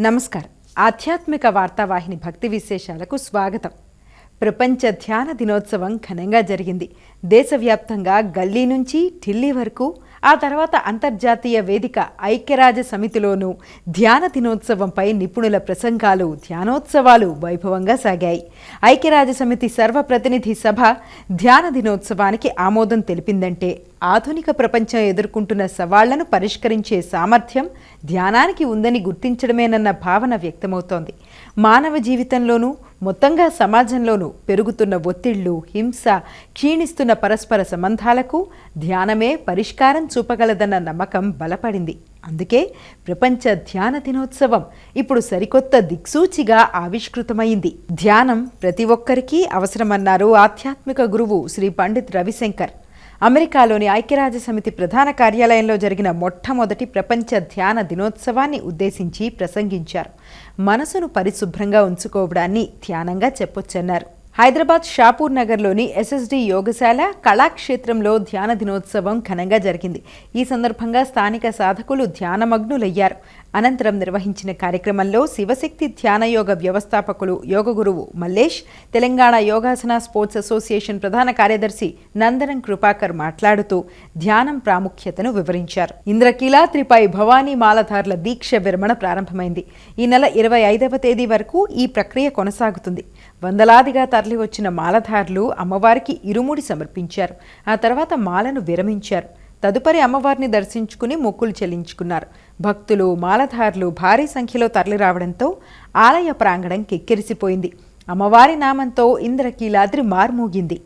నమస్కారం. ఆధ్యాత్మిక వార్తావాహిని భక్తి విశేషాలకు స్వాగతం. ప్రపంచ ధ్యాన దినోత్సవం ఘనంగా జరిగింది. దేశవ్యాప్తంగా గల్లీ నుంచి ఢిల్లీ వరకు ఆ తర్వాత అంతర్జాతీయ వేదిక ఐక్యరాజ్య సమితిలోనూ ధ్యాన దినోత్సవంపై నిపుణుల ప్రసంగాలు ధ్యానోత్సవాలు వైభవంగా సాగాయి. ఐక్యరాజ్య సమితి సర్వప్రతినిధి సభ ధ్యాన దినోత్సవానికి ఆమోదం తెలిపిందంటే ఆధునిక ప్రపంచం ఎదుర్కొంటున్న సవాళ్ళను పరిష్కరించే సామర్థ్యం ధ్యానానికి ఉందని గుర్తించడమేనన్న భావన వ్యక్తమవుతోంది. మానవ జీవితంలోనూ మొత్తంగా సమాజంలోనూ పెరుగుతున్న ఒత్తిళ్ళు హింస క్షీణిస్తున్న పరస్పర సంబంధాలకు ధ్యానమే పరిష్కారం చూపగలదన్న నమ్మకం బలపడింది. అందుకే ప్రపంచ ధ్యాన దినోత్సవం ఇప్పుడు సరికొత్త దిక్సూచిగా ఆవిష్కృతమైంది. ధ్యానం ప్రతి ఒక్కరికీ అవసరమన్నారు ఆధ్యాత్మిక గురువు శ్రీ పండిత్ రవిశంకర్. అమెరికాలోని ఐక్యరాజ్య సమితి ప్రధాన కార్యాలయంలో జరిగిన మొట్టమొదటి ప్రపంచ ధ్యాన దినోత్సవాన్ని ఉద్దేశించి ప్రసంగించారు. మనసును పరిశుభ్రంగా ఉంచుకోవడాన్ని ధ్యానంగా చెప్పొచ్చన్నారు. హైదరాబాద్ షాపూర్ నగర్లోని ఎస్ఎస్డి యోగశాల కళాక్షేత్రంలో ధ్యాన దినోత్సవం ఘనంగా జరిగింది. ఈ సందర్భంగా స్థానిక సాధకులు ధ్యానమగ్నులయ్యారు. అనంతరం నిర్వహించిన కార్యక్రమంలో శివశక్తి ధ్యానయోగ వ్యవస్థాపకులు యోగ గురువు మల్లేష్ తెలంగాణ యోగాసన స్పోర్ట్స్ అసోసియేషన్ ప్రధాన కార్యదర్శి నందనం కృపాకర్ మాట్లాడుతూ ధ్యానం ప్రాముఖ్యతను వివరించారు. ఇంద్రకీలాద్రిపై భవానీ మాలధారుల దీక్ష విరమణ ప్రారంభమైంది. ఈ నెల ఇరవై ఐదవ తేదీ వరకు ఈ ప్రక్రియ కొనసాగుతుంది. వందలాదిగా తరలి వచ్చిన మాలధారులు అమ్మవారికి ఇరుముడి సమర్పించారు. ఆ తర్వాత మాలను విరమించారు. తదుపరి అమ్మవారిని దర్శించుకుని మొక్కులు చెల్లించుకున్నారు. భక్తులు మాలధారులు భారీ సంఖ్యలో తరలిరావడంతో ఆలయ ప్రాంగణం కిక్కిరిసిపోయింది. అమ్మవారి నామంతో ఇంద్రకీలాద్రి మార్మూగింది.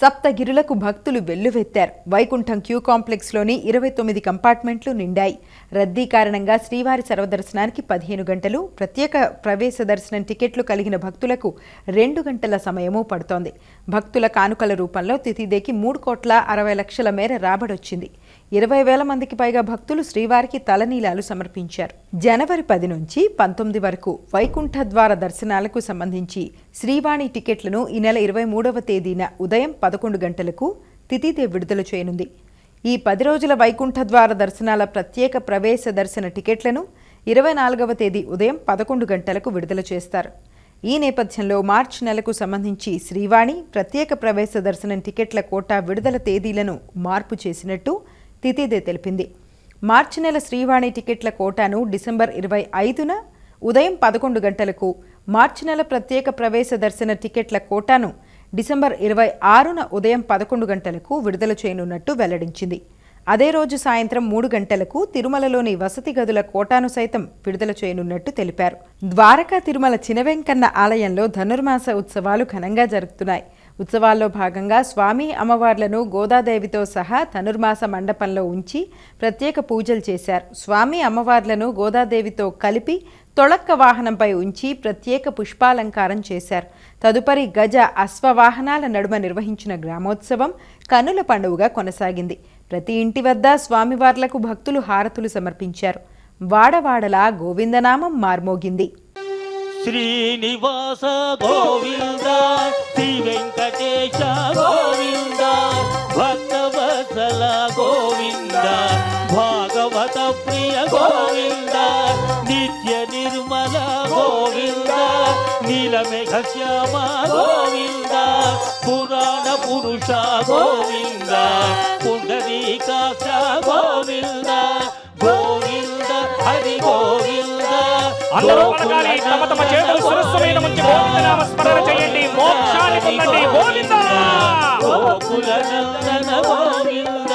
సప్తగిరులకు భక్తులు వెల్లువెత్తారు. వైకుంఠం క్యూ కాంప్లెక్స్లోని ఇరవై తొమ్మిది కంపార్ట్మెంట్లు నిండాయి. రద్దీ కారణంగా శ్రీవారి సర్వదర్శనానికి పదిహేను గంటలు ప్రత్యేక ప్రవేశ దర్శనం టికెట్లు కలిగిన భక్తులకు రెండు గంటల సమయము పడుతోంది. భక్తుల కానుకల రూపంలో తిథిదేకి మూడు కోట్ల అరవై లక్షల మేర రాబడొచ్చింది. ఇరవై వేల మందికి పైగా భక్తులు శ్రీవారికి తలనీలాలు సమర్పించారు. జనవరి పది నుంచి పంతొమ్మిది వరకు వైకుంఠ ద్వార దర్శనాలకు సంబంధించి శ్రీవాణి టికెట్లను ఈ నెల ఇరవై మూడవ తేదీన ఉదయం పదకొండు గంటలకు తిథిదే విడుదల చేయనుంది. ఈ పది రోజుల వైకుంఠ ద్వార దర్శనాల ప్రత్యేక ప్రవేశ దర్శన టికెట్లను ఇరవై నాలుగవ తేదీ ఉదయం పదకొండు గంటలకు విడుదల చేస్తారు. ఈ నేపథ్యంలో మార్చి నెలకు సంబంధించి శ్రీవాణి ప్రత్యేక ప్రవేశ దర్శనం టికెట్ల కోటా విడుదల తేదీలను మార్పు చేసినట్టు తితిదే తెలిపింది. మార్చి నెల శ్రీవాణి టికెట్ల కోటాను డిసెంబర్ ఇరవై ఐదున ఉదయం పదకొండు గంటలకు మార్చి నెల ప్రత్యేక ప్రవేశ దర్శన టికెట్ల కోటాను డిసెంబర్ ఇరవై ఆరున ఉదయం పదకొండు గంటలకు విడుదల చేయనున్నట్టు వెల్లడించింది. అదే రోజు సాయంత్రం మూడు గంటలకు తిరుమలలోని వసతి గదుల కోటాను సైతం విడుదల చేయనున్నట్టు తెలిపారు. ద్వారకా తిరుమల చినవెంకన్న ఆలయంలో ధనుర్మాస ఉత్సవాలు ఘనంగా జరుగుతున్నాయి ఉత్సవాల్లో భాగంగా స్వామి అమ్మవార్లను గోదాదేవితో సహా ధనుర్మాస మండపంలో ఉంచి ప్రత్యేక పూజలు చేశారు. స్వామి అమ్మవార్లను గోదాదేవితో కలిపి తొళక్క వాహనంపై ఉంచి ప్రత్యేక పుష్పాలంకారం చేశారు. తదుపరి గజ అశ్వవాహనాల నడుమ నిర్వహించిన గ్రామోత్సవం కనుల పండుగగా కొనసాగింది. ప్రతి ఇంటి వద్ద స్వామివార్లకు భక్తులు హారతులు సమర్పించారు. వాడవాడలా గోవిందనామం మార్మోగింది. శ్రీనివాస గోవింద శ్రీ వెంకటేశ గోవింద భక్తవత్సల గోవింద భాగవత ప్రియ గోవింద నిత్య నిర్మల గోవింద నీలమేఘ శ్యామ గోవింద పురాణ పురుష గోవింద అందరూ పలకాలి తమ తమ చేతులు శిరస్సు మీద ఉంచి గోవిందనామ స్మరణ చేయండి. మోక్షాన్ని పొందండి. గోవింద. గోకుల నందన గోవింద.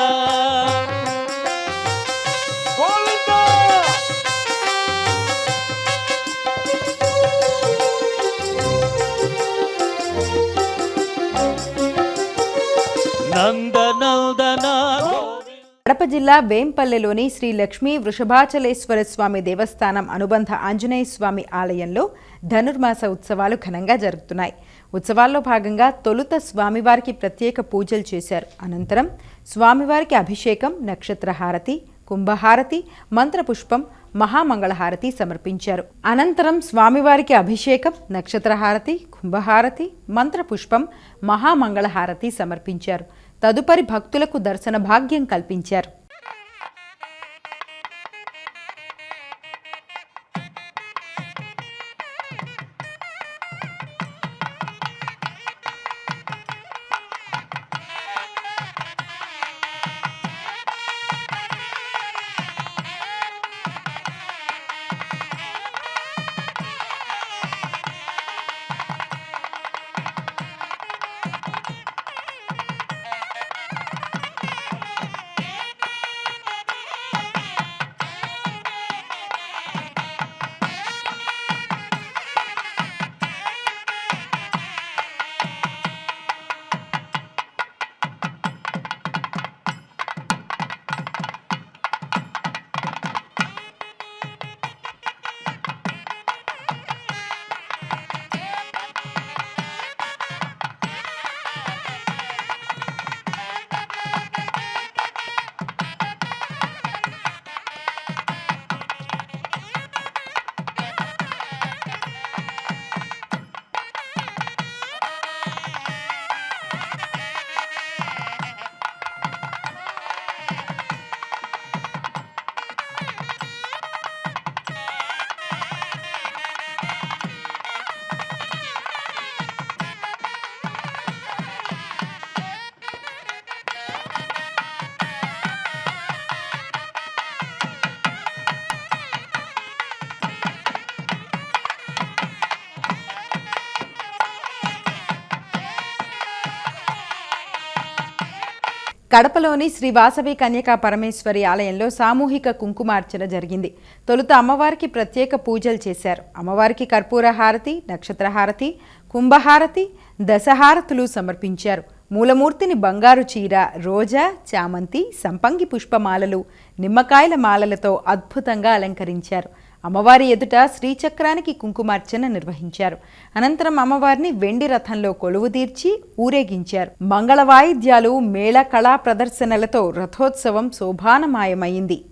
గోవింద! కడప జిల్లా వేంపల్లెలోని శ్రీ లక్ష్మీ వృషభాచలేశ్వర స్వామి దేవస్థానం అనుబంధ ఆంజనేయ స్వామి ఆలయంలో ధనుర్మాస ఉత్సవాలు ఘనంగా జరుగుతున్నాయి. ఉత్సవాల్లో భాగంగా తొలుత స్వామివారికి ప్రత్యేక పూజలు చేశారు. అనంతరం స్వామివారికి అభిషేకం నక్షత్రహారతి కుంభహారతి మంత్రపుష్పం మహామంగళహారతి సమర్పించారు. అనంతరం స్వామివారికి అభిషేకం నక్షత్రహారతి కుంభహారతి మంత్రపుష్పం మహామంగళహారతి సమర్పించారు. తదుపరి భక్తులకు దర్శన భాగ్యం కల్పించారు. కడపలోని శ్రీ వాసవి కన్యకా పరమేశ్వరి ఆలయంలో సామూహిక కుంకుమార్చన జరిగింది. తొలుత అమ్మవారికి ప్రత్యేక పూజలు చేశారు. అమ్మవారికి కర్పూర హారతి నక్షత్ర హారతి కుంభహారతి దశహారతులు సమర్పించారు. మూలమూర్తిని బంగారు చీర రోజా చామంతి సంపంగి పుష్పమాలలు నిమ్మకాయల మాలలతో అద్భుతంగా అలంకరించారు. అమ్మవారి ఎదుట శ్రీచక్రానికి కుంకుమార్చన నిర్వహించారు. అనంతరం అమ్మవారిని వెండి రథంలో కొలువుదీర్చి ఊరేగించారు. మంగళ వాయిద్యాలు మేళ కళా ప్రదర్శనలతో రథోత్సవం శోభానమాయమైంది.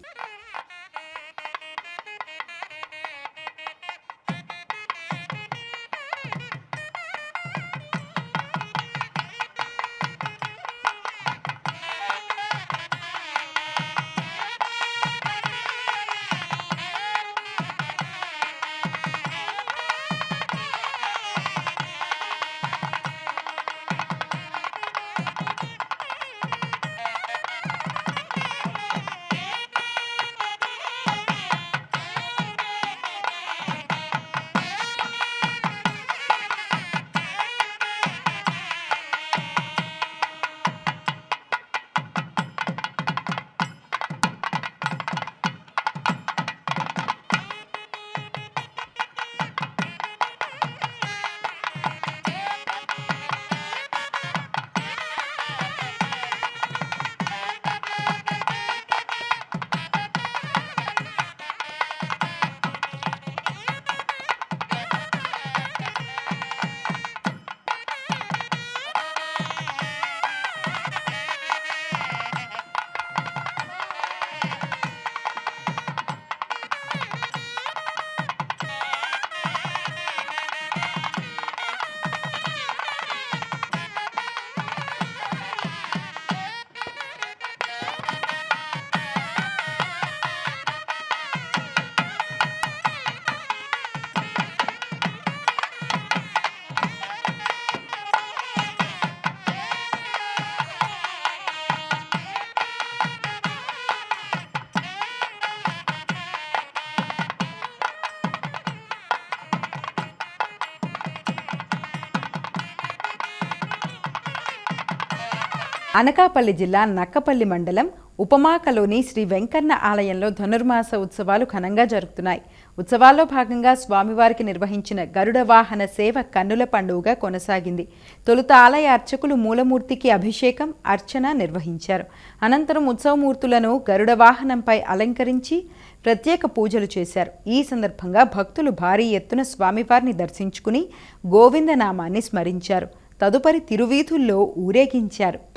అనకాపల్లి జిల్లా నక్కపల్లి మండలం ఉపమాకలోని శ్రీ వెంకన్న ఆలయంలో ధనుర్మాస ఉత్సవాలు ఘనంగా జరుగుతున్నాయి. ఉత్సవాల్లో భాగంగా స్వామివారికి నిర్వహించిన గరుడ వాహన సేవ కన్నుల పండుగగా కొనసాగింది. తొలుత ఆలయ అర్చకులు మూలమూర్తికి అభిషేకం అర్చన నిర్వహించారు. అనంతరం ఉత్సవమూర్తులను గరుడ వాహనంపై అలంకరించి ప్రత్యేక పూజలు చేశారు. ఈ సందర్భంగా భక్తులు భారీ ఎత్తున స్వామివారిని దర్శించుకుని గోవిందనామాన్ని స్మరించారు. తదుపరి తిరువీధుల్లో ఊరేగించారు.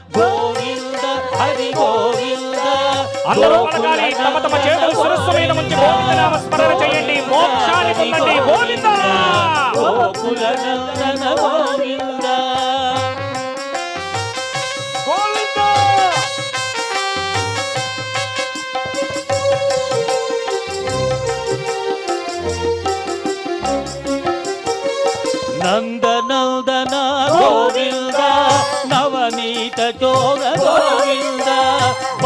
అందరూ పలకాలి. తమ తమ చేతులు శిరస్సు మీద ఉంచి గోవిందనామ స్మరణ చేయండి. మోక్షాన్ని పొందండి గోవింద! గోవింద! గోవింద! నందనందన గోవింద! నవనీత చోర గోవింద!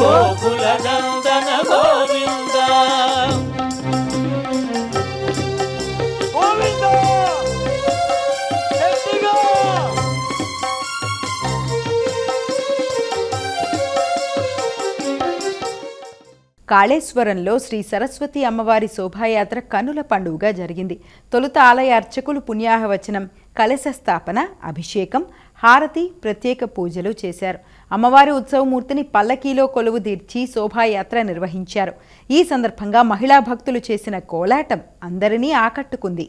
గోకుల నందన గోవింద కాళేశ్వరంలో శ్రీ సరస్వతి అమ్మవారి శోభాయాత్ర కనుల పండుగగా జరిగింది. తొలుత ఆలయ అర్చకులు పుణ్యాహవచనం కలశ స్థాపన అభిషేకం హారతి ప్రత్యేక పూజలు చేశారు. అమ్మవారి ఉత్సవమూర్తిని పల్లకీలో కొలువు తీర్చి శోభాయాత్ర నిర్వహించారు. ఈ సందర్భంగా మహిళా భక్తులు చేసిన కోలాటం అందరినీ ఆకట్టుకుంది.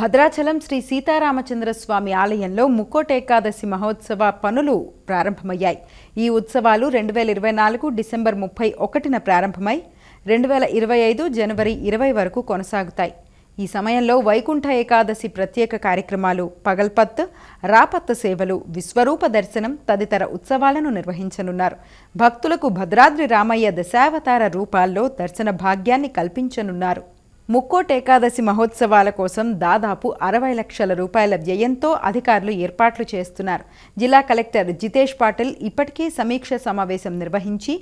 భద్రాచలం శ్రీ సీతారామచంద్ర స్వామి ఆలయంలో ముక్కోట ఏకాదశి మహోత్సవ పనులు ప్రారంభమయ్యాయి. ఈ ఉత్సవాలు రెండు వేల ఇరవై నాలుగు డిసెంబర్ ముప్పై ఒకటిన ప్రారంభమై రెండు వేల ఇరవై ఐదు జనవరి ఇరవై వరకు కొనసాగుతాయి. ఈ సమయంలో వైకుంఠ ఏకాదశి ప్రత్యేక కార్యక్రమాలు పగల్పత్ రాపత్ సేవలు విశ్వరూప దర్శనం తదితర ఉత్సవాలను నిర్వహించనున్నారు. భక్తులకు భద్రాద్రి రామయ్య దశావతార రూపాల్లో దర్శన భాగ్యాన్ని కల్పించనున్నారు. ముక్కోట్ ఏకాదశి మహోత్సవాల కోసం దాదాపు అరవై లక్షల రూపాయల వ్యయంతో అధికారులు ఏర్పాట్లు చేస్తున్నారు. జిల్లా కలెక్టర్ జితేష్ పాటిల్ ఇప్పటికే సమీక్ష సమావేశం నిర్వహించి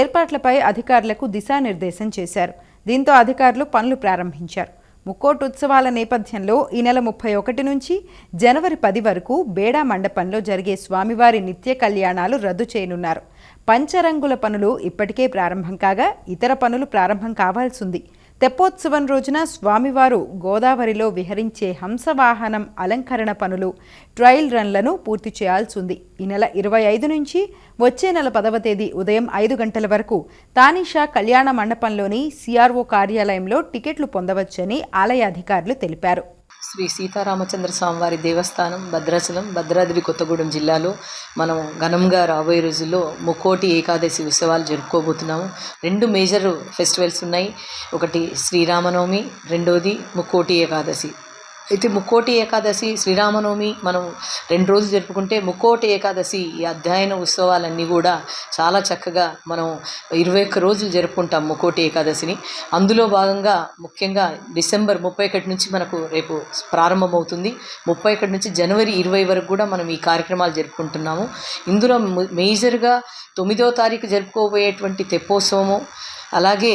ఏర్పాట్లపై అధికారులకు దిశానిర్దేశం చేశారు. దీంతో అధికారులు పనులు ప్రారంభించారు. ముక్కోట్ ఉత్సవాల నేపథ్యంలో ఈ నెల ముప్పై ఒకటి నుంచి జనవరి పది వరకు బేడా మండపంలో జరిగే స్వామివారి నిత్య కళ్యాణాలు రద్దు చేయనున్నారు. పంచరంగుల పనులు ఇప్పటికే ప్రారంభం కాగా ఇతర పనులు ప్రారంభం కావాల్సింది. తెప్పోత్సవం రోజున స్వామివారు గోదావరిలో విహరించే హంసవాహనం అలంకరణ పనులు ట్రయల్ రన్లను పూర్తి చేయాల్సింది. ఈ నెల ఇరవై ఐదు నుంచి వచ్చే నెల పదవ తేదీ ఉదయం ఐదు గంటల వరకు తానిషా కళ్యాణ మండపంలోని సిఆర్ఓ కార్యాలయంలో టికెట్లు పొందవచ్చని ఆలయ అధికారులు తెలిపారు. శ్రీ సీతారామచంద్ర స్వామివారి దేవస్థానం భద్రాచలం భద్రాద్రి కొత్తగూడెం జిల్లాలో మనం ఘనంగా రాబోయే రోజుల్లో ముక్కోటి ఏకాదశి ఉత్సవాలు జరుపుకోబోతున్నాము. రెండు మేజర్ ఫెస్టివల్స్ ఉన్నాయి. ఒకటి శ్రీరామనవమి రెండోది ముక్కోటి ఏకాదశి. అయితే ముక్కోటి ఏకాదశి శ్రీరామనవమి మనం రెండు రోజులు జరుపుకుంటే ముక్కోటి ఏకాదశి ఈ అధ్యయన ఉత్సవాలన్నీ కూడా చాలా చక్కగా మనం ఇరవై ఒక్క రోజులు జరుపుకుంటాం ముక్కోటి ఏకాదశిని. అందులో భాగంగా ముఖ్యంగా డిసెంబర్ ముప్పై ఒకటి నుంచి మనకు రేపు ప్రారంభమవుతుంది. ముప్పై ఒకటి నుంచి జనవరి ఇరవై వరకు కూడా మనం ఈ కార్యక్రమాలు జరుపుకుంటున్నాము. ఇందులో మేజర్గా తొమ్మిదో తారీఖు జరుపుకోబోయేటువంటి తెప్పోత్సవము అలాగే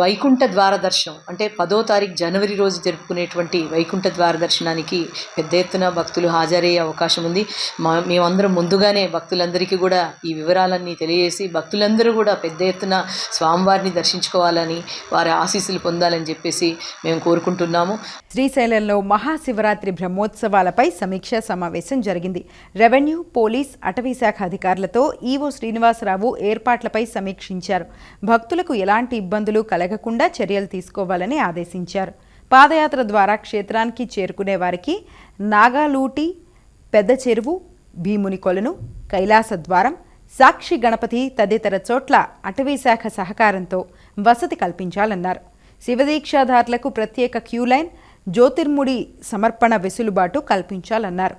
వైకుంఠ ద్వార దర్శనం అంటే పదో తారీఖు జనవరి రోజు జరుపుకునేటువంటి వైకుంఠ ద్వార దర్శనానికి పెద్ద ఎత్తున భక్తులు హాజరయ్యే అవకాశం ఉంది. మా మేమందరం ముందుగానే భక్తులందరికీ కూడా ఈ వివరాలన్నీ తెలియజేసి భక్తులందరూ కూడా పెద్ద ఎత్తున స్వామివారిని దర్శించుకోవాలని వారి ఆశీస్సులు పొందాలని చెప్పేసి మేము కోరుకుంటున్నాము. శ్రీశైలంలో మహాశివరాత్రి బ్రహ్మోత్సవాలపై సమీక్షా సమావేశం జరిగింది. రెవెన్యూ పోలీస్ అటవీ శాఖ అధికారులతో ఈవో శ్రీనివాసరావు ఏర్పాట్లపై సమీక్షించారు. భక్తులకు ఎలాంటి ఇబ్బంది ఇబ్బందులు కలగకుండా చర్యలు తీసుకోవాలని ఆదేశించారు. పాదయాత్ర ద్వారా క్షేత్రానికి చేరుకునే వారికి నాగాలూటి పెద్ద చెరువు భీముని కొలను కైలాస ద్వారం సాక్షి గణపతి తదితర చోట్ల అటవీ శాఖ సహకారంతో వసతి కల్పించాలన్నారు. శివదీక్షాదారులకు ప్రత్యేక క్యూ లైన్ జ్యోతిర్ముడి సమర్పణ వెసులుబాటు కల్పించాలన్నారు.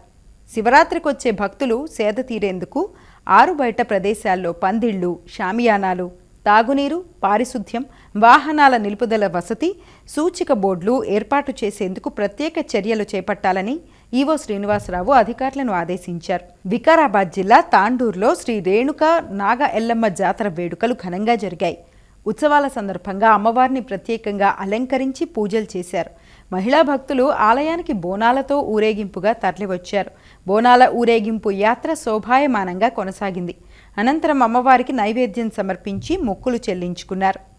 శివరాత్రికి వచ్చే భక్తులు సేద తీరేందుకు ఆరు బయట ప్రదేశాల్లో పందిళ్ళు షామియానాలు తాగునీరు పారిశుద్ధ్యం వాహనాల నిలుపుదల వసతి సూచిక బోర్డులు ఏర్పాటు చేసేందుకు ప్రత్యేక చర్యలు చేపట్టాలని ఈవో శ్రీనివాసరావు అధికారులను ఆదేశించారు. వికారాబాద్ జిల్లా తాండూరులో శ్రీ రేణుక నాగ ఎల్లమ్మ జాతర వేడుకలు ఘనంగా జరిగాయి. ఉత్సవాల సందర్భంగా అమ్మవారిని ప్రత్యేకంగా అలంకరించి పూజలు చేశారు. మహిళా భక్తులు ఆలయానికి బోనాలతో ఊరేగింపుగా తరలివచ్చారు. బోనాల ఊరేగింపు యాత్ర శోభాయమానంగా కొనసాగింది. అనంతరం అమ్మవారికి నైవేద్యం సమర్పించి మొక్కులు చెల్లించుకున్నారు.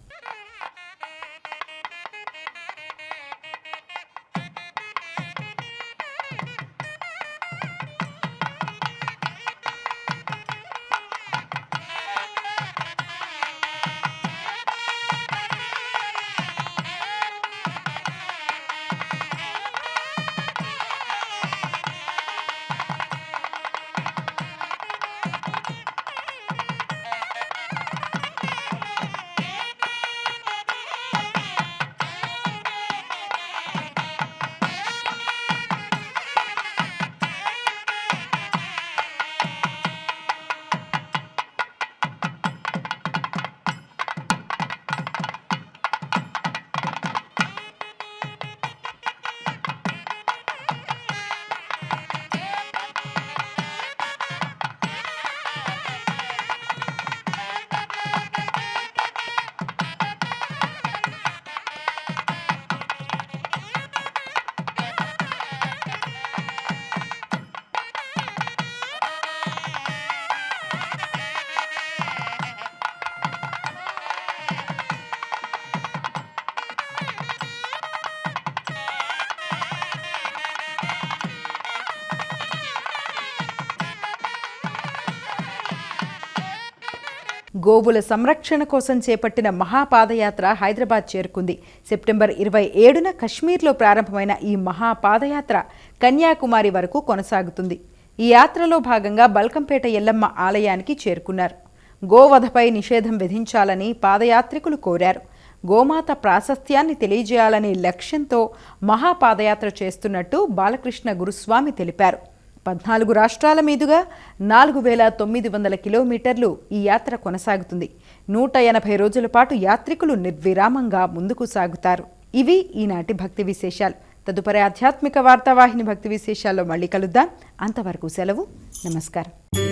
గోవుల సంరక్షణ కోసం చేపట్టిన మహాపాదయాత్ర హైదరాబాద్ చేరుకుంది. సెప్టెంబర్ ఇరవై ఏడున కశ్మీర్లో ప్రారంభమైన ఈ మహాపాదయాత్ర కన్యాకుమారి వరకు కొనసాగుతుంది. ఈ యాత్రలో భాగంగా బల్కంపేట ఎల్లమ్మ ఆలయానికి చేరుకున్నారు. గోవధపై నిషేధం విధించాలని పాదయాత్రికులు కోరారు. గోమాత ప్రాశస్త్యాన్ని తెలియజేయాలనే లక్ష్యంతో మహాపాదయాత్ర చేస్తున్నట్టు బాలకృష్ణ గురుస్వామి తెలిపారు. పద్నాలుగు రాష్ట్రాల మీదుగా నాలుగు వేల తొమ్మిది వందల కిలోమీటర్లు ఈ యాత్ర కొనసాగుతుంది. నూట ఎనభై రోజుల పాటు యాత్రికులు నిర్విరామంగా ముందుకు సాగుతారు. ఇవి ఈనాటి భక్తి విశేషాలు. తదుపరి ఆధ్యాత్మిక వార్తావాహిని భక్తి విశేషాల్లో మళ్ళీ కలుద్దాం. అంతవరకు సెలవు. నమస్కారం.